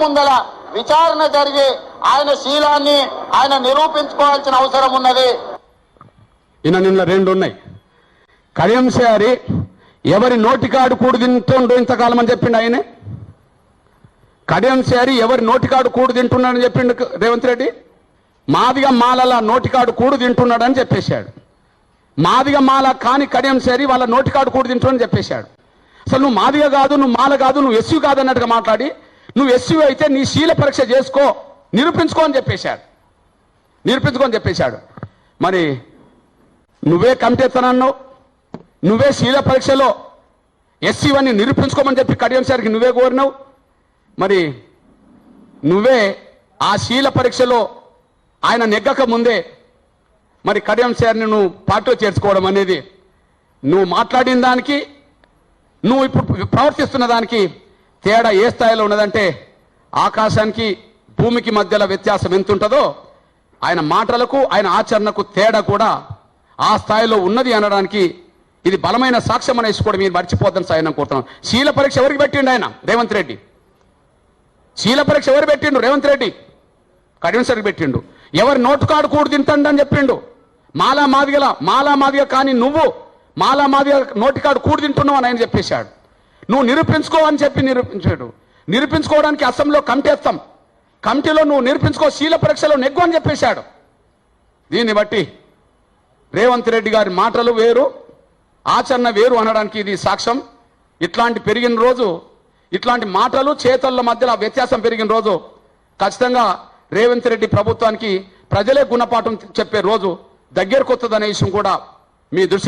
ముందల విచారణ జరిగి ఆయన శీలాన్ని ఆయన నిరూపించుకోవాల్సిన అవసరం ఉన్నది. ఈయన నిన్న రెండు ఉన్నాయి. కడియం శారి ఎవరి నోటికాడు కూడు తింటుండో ఇంతకాలం అని చెప్పిండు ఆయనే? కడియం శారి ఎవరి నోటికాడు కూడు తింటున్నాడని చెప్పిండు రేవంత్ రెడ్డి? మాదిగ మాలల నోటికాడు కూడు తింటున్నాడని చెప్పేశాడు. మాదిగ మాల కాని కడియం శారి వాళ్ళ నోటికాడు కూడు తింటున్నాడని చెప్పేశాడు. అసలు నువ్వు మాదిగ కాదు నువ్వు మాల కాదు నువ్వు ఎస్యూ కాదు అన్నట్టుగా మాట్లాడి నువ్వు ఎస్సీ అయితే నీ శీల పరీక్ష చేసుకో నిరూపించుకో అని చెప్పేశాడు. నిరూపించుకో అని చెప్పేశాడు. మరి నువ్వే కమిటెత్తనన్నావు నువ్వే శీల పరీక్షలో ఎస్సీవన్నీ నిరూపించుకోమని చెప్పి కడియం సార్కి నువ్వే కోరినావు? మరి నువ్వే ఆ శీల పరీక్షలో ఆయన నెగ్గక ముందే మరి కడియం సార్ని నువ్వు పార్టీలో చేర్చుకోవడం అనేది నువ్వు మాట్లాడిన దానికి నువ్వు ఇప్పుడు ప్రవర్తిస్తున్న దానికి తేడా ఏ స్థాయిలో ఉన్నదంటే ఆకాశానికి భూమికి మధ్యలో వ్యత్యాసం ఎంత ఉంటుందో ఆయన మాటలకు ఆయన ఆచరణకు తేడా కూడా ఆ స్థాయిలో ఉన్నది అనడానికి ఇది బలమైన సాక్ష్యం అనేసి కూడా మీరు మర్చిపోద్దని సాయం కోరుతున్నాం. శీల పరీక్ష ఎవరికి పెట్టిండు ఆయన? రేవంత్ రెడ్డి. శీల పరీక్ష ఎవరు పెట్టిండు? రేవంత్ రెడ్డి. కడిమసరికి పెట్టిండు. ఎవరి నోటుకాడు కూడు తింటాడు అని చెప్పిండు. మాలా మాదిగల మాలా మాదిగ కానీ నువ్వు మాలా మాదిగ నోటికాడు కూడు తింటున్నావు అని ఆయన చెప్పేశాడు. నువ్వు నిరూపించుకోవని చెప్పి నిరూపించాడు. నిరూపించుకోవడానికి అసెంబ్లీలో కమిటీ కమిటీలో నువ్వు నిరూపించుకో శీల పరీక్షలో నెగ్గు అని చెప్పేశాడు. దీన్ని బట్టి రేవంత్ రెడ్డి గారి మాటలు వేరు ఆచరణ వేరు అనడానికి ఇది సాక్ష్యం. ఇట్లాంటి పెరిగిన రోజు ఇట్లాంటి మాటలు చేతల మధ్యలో వ్యత్యాసం పెరిగిన రోజు ఖచ్చితంగా రేవంత్ రెడ్డి ప్రభుత్వానికి ప్రజలే గుణపాఠం చెప్పే రోజు దగ్గరకు వస్తుందనే విషయం కూడా మీ దృష్టి